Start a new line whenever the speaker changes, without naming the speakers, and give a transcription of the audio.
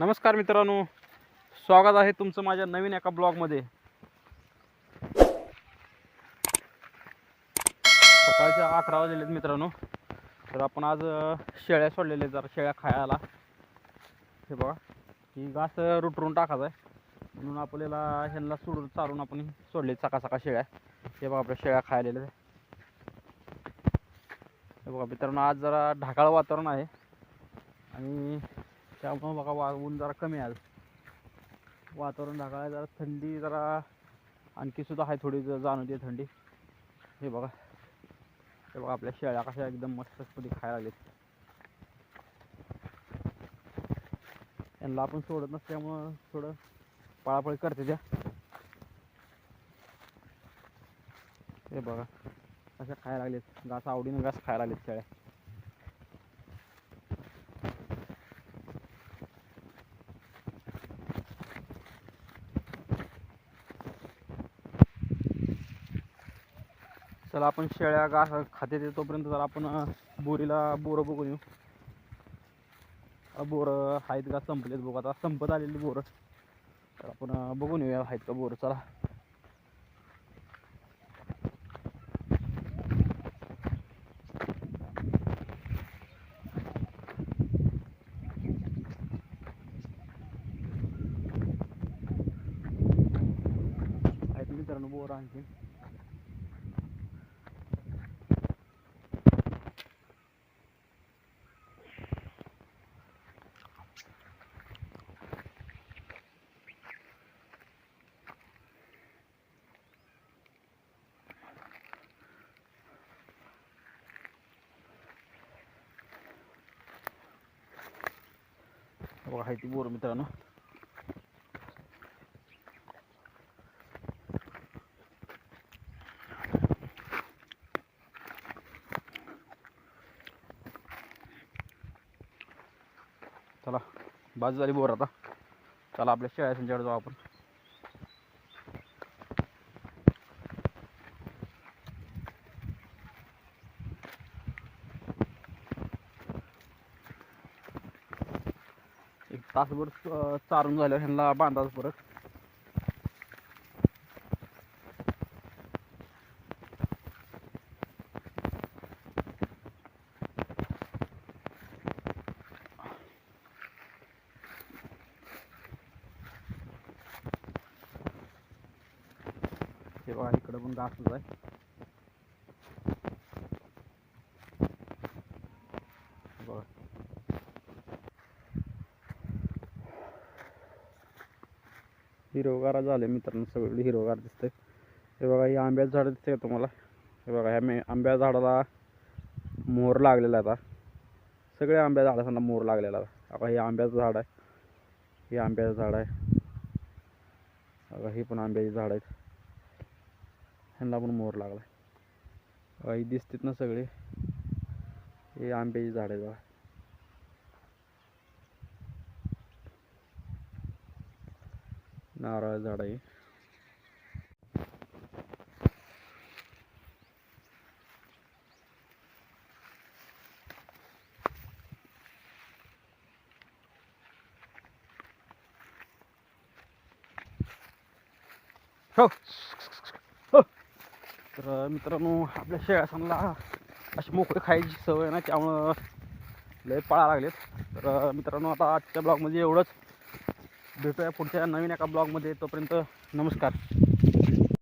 नमस्कार मित्रांनो. स्वागत आहे तुमचं माझ्या नवीन एका ब्लॉगमध्ये. सकाळच्या अकरा वाजलेले आहेत मित्रांनो. तर आपण आज शेळ्या सोडलेल्या आहेत जरा शेळ्या खायला. हे बघा ही घास रुटरून टाकायचं आहे. म्हणून आपल्याला ह्यांना सोडून चारून आपण सोडले सकाळ सकाळ शेळ्या. हे बघा आपल्या शेळ्या खायलेल्या आहेत. हे बघा मित्रांनो आज जरा ढाकाळ वातावरण आहे. आणि त्यामुळं बघा वा ऊन जरा कमी आलं आज. वातावरण ढगाळ आहे जरा थंडी जरा आणखी सुद्धा आहे थोडी ज- जाणवते थंडी. हे बघा. हे बघा आपल्या शेळ्या कशा एकदम मस्तपणे खायला लागलेत. यांना आपण सोडत नसल्यामुळं थोडं पळापळी करते त्या. हे बघा अशा खायला लागलेत. घास आवडीनं घास खायला लागलेत शेळ्या. चला आपण शेळ्या घास खाते तोपर्यंत जर आपण बोरीला बोरं बघून येऊ. बोरं आहेत का? संपलेत बघू. आता संपत आलेली बोरं. तर आपण बघून येऊया आहेत का बोरं. चला. आहेत मित्रांनो बोरं आणखी. बघा आहे ती बोरं मित्रांनो. चला बाजू झाली बोर आता. चला आपल्या शेळ्या त्यांच्याकडे जाऊ आपण एक तासभर चारून झाल्यावर ह्यांना बांधाच परत. हे बघा इकडं पण घासच आहे. बघा. हिरवगार झाले मित्रांनो सगळं हिरवगार दिसतंय. हे बघा ही आंब्याचं झाड दिसतंय का तुम्हाला? हे बघा ह्या मे आंब्या झाडाला मोहर लागलेला आहे आता. सगळ्या आंब्या झाडांना मोहर लागलेला आहे आता. हे आंब्याचं झाड आहे. हे आंब्याचं झाड आहे. बघा हे पण आंब्याची झाड आहेत. ह्यांना पण मोहर लागला आहे ही दिसतात ना सगळे. हे आंब्याची झाड आहेत बघा. नारळ झाड आहे. हो. हो. तर मित्रांनो आपल्या शेळ्यासांना अशी मोकळी खायची सवय ना त्यामुळं लय पळा लागलेत. तर मित्रांनो आता आजच्या ब्लॉगमध्ये एवढंच. भेटूया पुढच्या नवीन एका ब्लॉगमध्ये. तोपर्यंत नमस्कार.